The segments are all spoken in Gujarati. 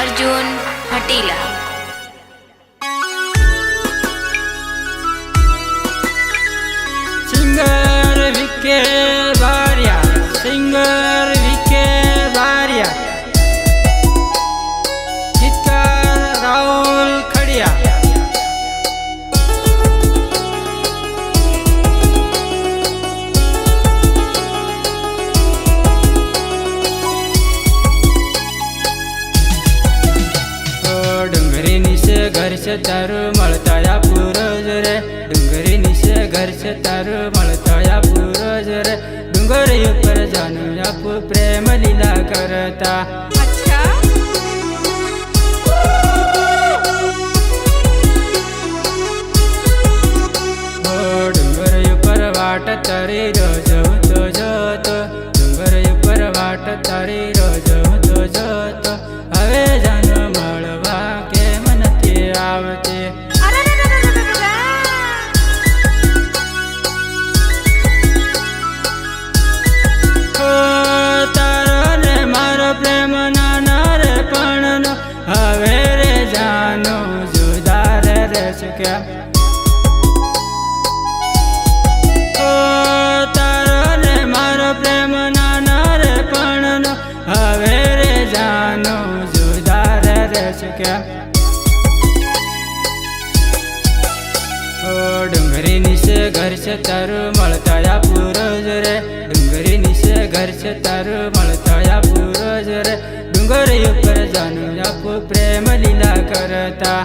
અર્જુન હટીલા છે તારું મળતા પૂરજ રે. ડુંગરી નીચે ઘર છે તારું મળતા પૂરજ રે. ડુંગરી ઉપર જાનું આપું પ્રેમ લીલા કરતા. વાટ તારી રોજ તો જોતો. ડુંગર ઉપર વાટ તારી પણ હવે રે જાનો જુદા રે પણ હવે જાનો જુદા રે રે ડુંગરી નીચે ઘર છે તારું મળતા પૂરજ રે. ડુંગરી નીચે ઘર છે તારું મળતા પૂરજ રે. ડુંગર ઉપર જાનું આપું પ્રેમ લીલા કરતા.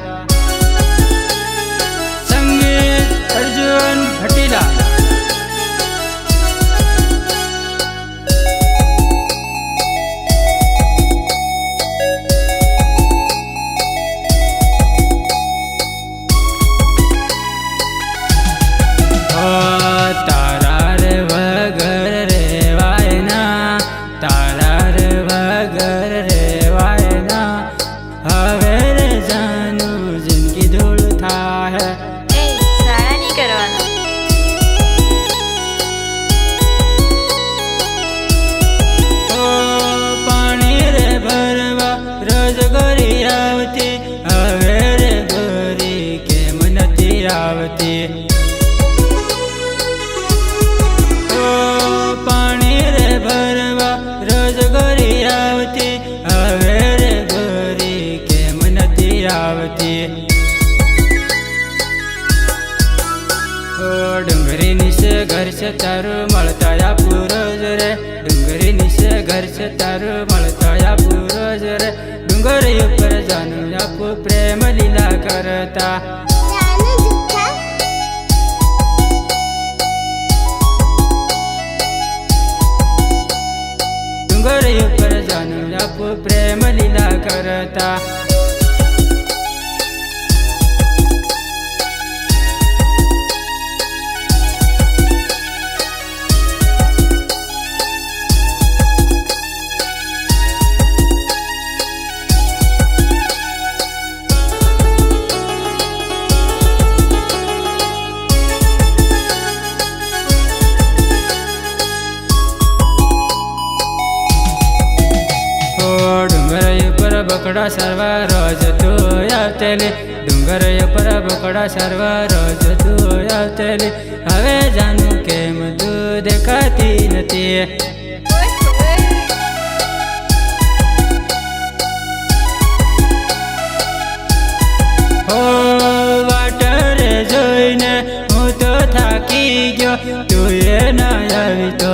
આવતી. ઓ, ડુંગરી નીચે ઘર છે, તારું મળતા પૂરજ રે. ડુંગરી નીચે ઘર છે, તારું મળતા પૂરજ રે. ડુંગરી ઉપર જાનું આપું પ્રેમ લીલા કરતા. ડુંગરી ઉપર જાનું આપું પ્રેમ લીલા કરતા. બકડા સરવા રોજ તું આવતેલી ડુંગર ઉપર બકડા સરવા રોજ તું આવતેલી હવે જાનું કેમ તું દેખાતી નથી જોઈને હું તો થાકી ગયો. તું એ ના આવી તો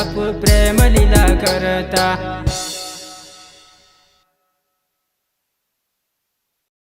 આપું પ્રેમ લીલા કરતા.